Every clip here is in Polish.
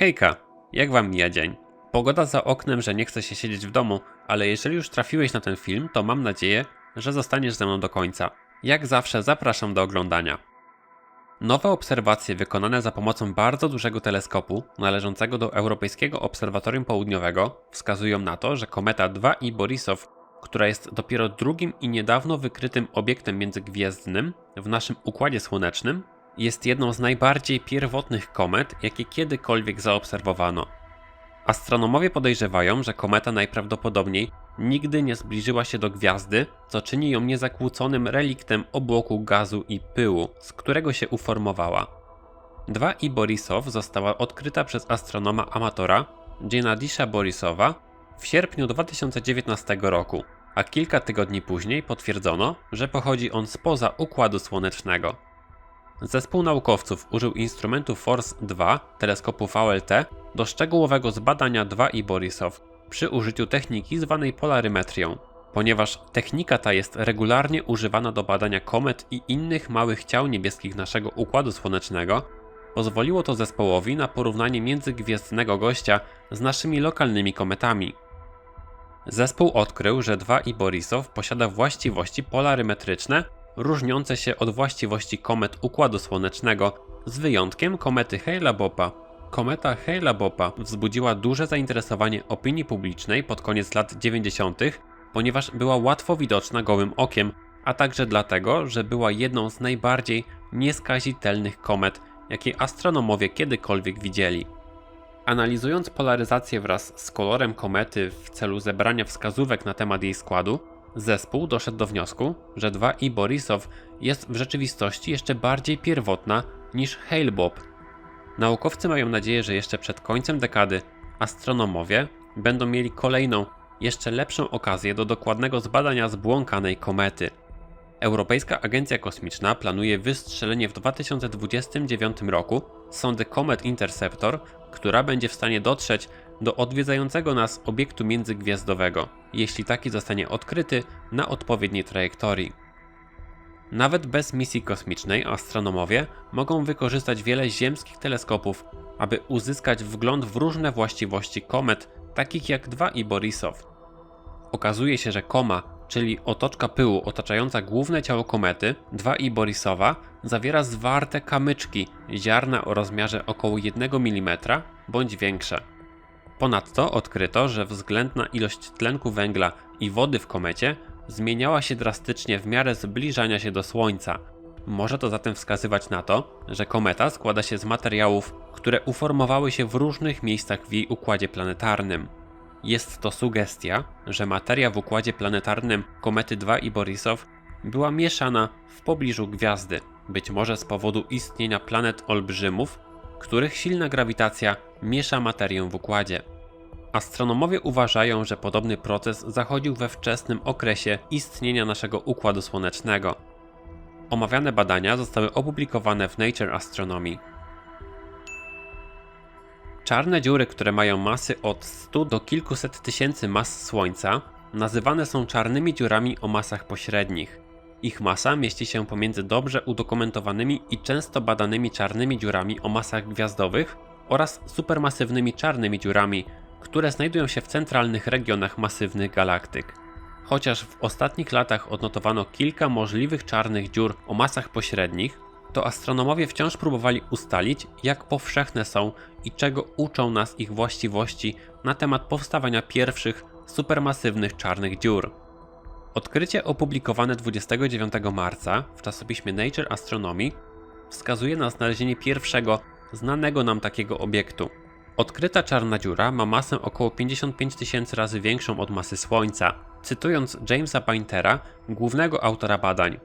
Hejka, jak wam mija dzień? Pogoda za oknem, że nie chce się siedzieć w domu, ale jeżeli już trafiłeś na ten film, to mam nadzieję, że zostaniesz ze mną do końca. Jak zawsze zapraszam do oglądania. Nowe obserwacje wykonane za pomocą bardzo dużego teleskopu należącego do Europejskiego Obserwatorium Południowego wskazują na to, że kometa 2i Borisow, która jest dopiero drugim i niedawno wykrytym obiektem międzygwiezdnym w naszym Układzie Słonecznym, jest jedną z najbardziej pierwotnych komet, jakie kiedykolwiek zaobserwowano. Astronomowie podejrzewają, że kometa najprawdopodobniej nigdy nie zbliżyła się do gwiazdy, co czyni ją niezakłóconym reliktem obłoku gazu i pyłu, z którego się uformowała. 2i Borisow została odkryta przez astronoma amatora Gennadisza Borisowa w sierpniu 2019 roku, a kilka tygodni później potwierdzono, że pochodzi on spoza Układu Słonecznego. Zespół naukowców użył instrumentu FORCE 2 teleskopu VLT do szczegółowego zbadania 2i Borisow przy użyciu techniki zwanej polarymetrią. Ponieważ technika ta jest regularnie używana do badania komet i innych małych ciał niebieskich naszego Układu Słonecznego, pozwoliło to zespołowi na porównanie międzygwiezdnego gościa z naszymi lokalnymi kometami. Zespół odkrył, że 2i Borisow posiada właściwości polarymetryczne różniące się od właściwości komet Układu Słonecznego, z wyjątkiem komety Hale-Bopa. Kometa Hale-Bopa wzbudziła duże zainteresowanie opinii publicznej pod koniec lat 90., ponieważ była łatwo widoczna gołym okiem, a także dlatego, że była jedną z najbardziej nieskazitelnych komet, jakie astronomowie kiedykolwiek widzieli. Analizując polaryzację wraz z kolorem komety w celu zebrania wskazówek na temat jej składu, Zespół doszedł do wniosku, że 2i Borisow jest w rzeczywistości jeszcze bardziej pierwotna niż Hale-Bopp. Naukowcy mają nadzieję, że jeszcze przed końcem dekady astronomowie będą mieli kolejną, jeszcze lepszą okazję do dokładnego zbadania zbłąkanej komety. Europejska Agencja Kosmiczna planuje wystrzelenie w 2029 roku sondy Comet Interceptor, która będzie w stanie dotrzeć do odwiedzającego nas obiektu międzygwiazdowego, jeśli taki zostanie odkryty na odpowiedniej trajektorii. Nawet bez misji kosmicznej astronomowie mogą wykorzystać wiele ziemskich teleskopów, aby uzyskać wgląd w różne właściwości komet, takich jak 2i Borisow. Okazuje się, że koma, czyli otoczka pyłu otaczająca główne ciało komety 2i Borisowa, zawiera zwarte kamyczki, ziarna o rozmiarze około 1 mm bądź większe. Ponadto odkryto, że względna ilość tlenku węgla i wody w komecie zmieniała się drastycznie w miarę zbliżania się do Słońca. Może to zatem wskazywać na to, że kometa składa się z materiałów, które uformowały się w różnych miejscach w jej układzie planetarnym. Jest to sugestia, że materia w układzie planetarnym komety 2 i Borisow była mieszana w pobliżu gwiazdy, być może z powodu istnienia planet olbrzymów, których silna grawitacja miesza materię w układzie. Astronomowie uważają, że podobny proces zachodził we wczesnym okresie istnienia naszego układu słonecznego. Omawiane badania zostały opublikowane w Nature Astronomy. Czarne dziury, które mają masy od 100 do kilkuset tysięcy mas Słońca, nazywane są czarnymi dziurami o masach pośrednich. Ich masa mieści się pomiędzy dobrze udokumentowanymi i często badanymi czarnymi dziurami o masach gwiazdowych oraz supermasywnymi czarnymi dziurami, które znajdują się w centralnych regionach masywnych galaktyk. Chociaż w ostatnich latach odnotowano kilka możliwych czarnych dziur o masach pośrednich, to astronomowie wciąż próbowali ustalić, jak powszechne są i czego uczą nas ich właściwości na temat powstawania pierwszych supermasywnych czarnych dziur. Odkrycie opublikowane 29 marca w czasopiśmie Nature Astronomy wskazuje na znalezienie pierwszego znanego nam takiego obiektu. Odkryta czarna dziura ma masę około 55 tysięcy razy większą od masy Słońca. Cytując Jamesa Paintera, głównego autora badań,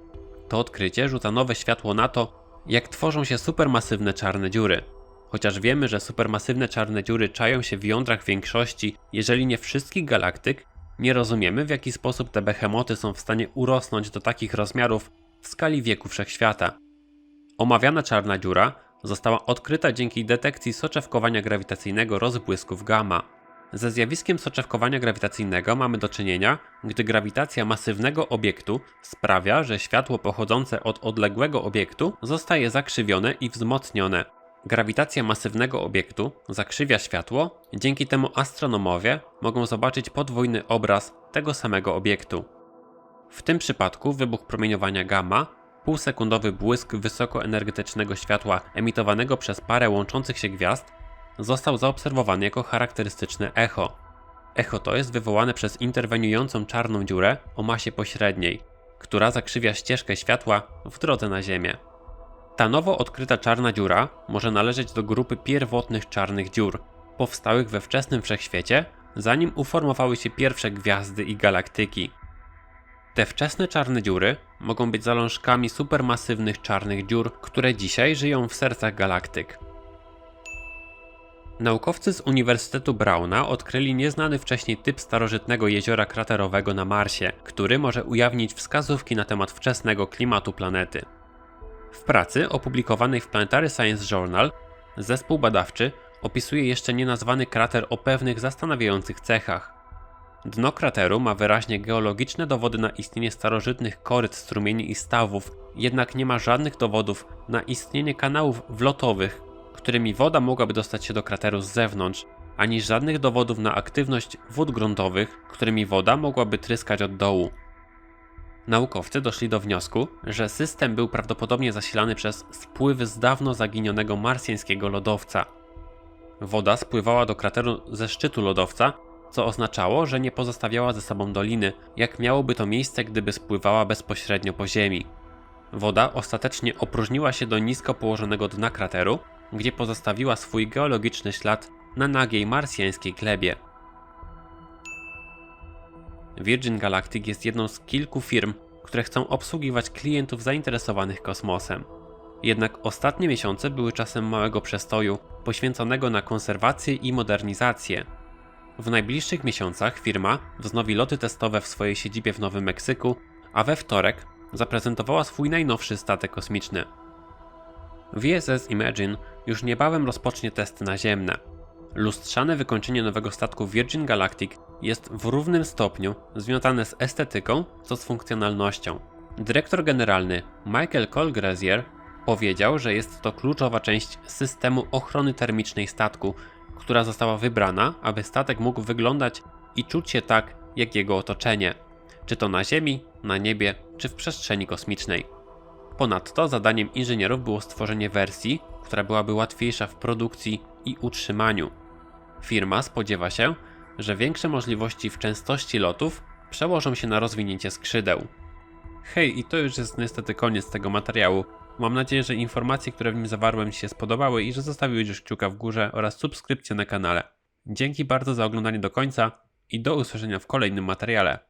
to odkrycie rzuca nowe światło na to, jak tworzą się supermasywne czarne dziury. Chociaż wiemy, że supermasywne czarne dziury czają się w jądrach większości, jeżeli nie wszystkich galaktyk, nie rozumiemy w jaki sposób te behemoty są w stanie urosnąć do takich rozmiarów w skali wieku wszechświata. Omawiana czarna dziura została odkryta dzięki detekcji soczewkowania grawitacyjnego rozbłysków gamma. Ze zjawiskiem soczewkowania grawitacyjnego mamy do czynienia, gdy grawitacja masywnego obiektu sprawia, że światło pochodzące od odległego obiektu zostaje zakrzywione i wzmocnione. Grawitacja masywnego obiektu zakrzywia światło, dzięki temu astronomowie mogą zobaczyć podwójny obraz tego samego obiektu. W tym przypadku wybuch promieniowania gamma, półsekundowy błysk wysokoenergetycznego światła emitowanego przez parę łączących się gwiazd, został zaobserwowany jako charakterystyczne echo. Echo to jest wywołane przez interweniującą czarną dziurę o masie pośredniej, która zakrzywia ścieżkę światła w drodze na Ziemię. Ta nowo odkryta czarna dziura może należeć do grupy pierwotnych czarnych dziur, powstałych we wczesnym wszechświecie, zanim uformowały się pierwsze gwiazdy i galaktyki. Te wczesne czarne dziury mogą być zalążkami supermasywnych czarnych dziur, które dzisiaj żyją w sercach galaktyk. Naukowcy z Uniwersytetu Brauna odkryli nieznany wcześniej typ starożytnego jeziora kraterowego na Marsie, który może ujawnić wskazówki na temat wczesnego klimatu planety. W pracy opublikowanej w Planetary Science Journal zespół badawczy opisuje jeszcze nienazwany krater o pewnych zastanawiających cechach. Dno krateru ma wyraźnie geologiczne dowody na istnienie starożytnych koryt strumieni i stawów, jednak nie ma żadnych dowodów na istnienie kanałów wlotowych, którymi woda mogłaby dostać się do krateru z zewnątrz, ani żadnych dowodów na aktywność wód gruntowych, którymi woda mogłaby tryskać od dołu. Naukowcy doszli do wniosku, że system był prawdopodobnie zasilany przez spływy z dawno zaginionego marsjańskiego lodowca. Woda spływała do krateru ze szczytu lodowca, co oznaczało, że nie pozostawiała ze sobą doliny, jak miałoby to miejsce, gdyby spływała bezpośrednio po ziemi. Woda ostatecznie opróżniła się do nisko położonego dna krateru, gdzie pozostawiła swój geologiczny ślad na nagiej marsjańskiej glebie. Virgin Galactic jest jedną z kilku firm, które chcą obsługiwać klientów zainteresowanych kosmosem. Jednak ostatnie miesiące były czasem małego przestoju, poświęconego na konserwację i modernizację. W najbliższych miesiącach firma wznowi loty testowe w swojej siedzibie w Nowym Meksyku, a we wtorek zaprezentowała swój najnowszy statek kosmiczny. VSS Imagine już niebawem rozpocznie testy naziemne. Lustrzane wykończenie nowego statku Virgin Galactic jest w równym stopniu związane z estetyką, co z funkcjonalnością. Dyrektor generalny Michael Colgrazier powiedział, że jest to kluczowa część systemu ochrony termicznej statku, która została wybrana, aby statek mógł wyglądać i czuć się tak, jak jego otoczenie, czy to na Ziemi, na niebie, czy w przestrzeni kosmicznej. Ponadto zadaniem inżynierów było stworzenie wersji, która byłaby łatwiejsza w produkcji i utrzymaniu. Firma spodziewa się, że większe możliwości w częstości lotów przełożą się na rozwinięcie skrzydeł. Hej, i to już jest niestety koniec tego materiału. Mam nadzieję, że informacje, które w nim zawarłem Ci się spodobały i że zostawiłeś już kciuka w górze oraz subskrypcję na kanale. Dzięki bardzo za oglądanie do końca i do usłyszenia w kolejnym materiale.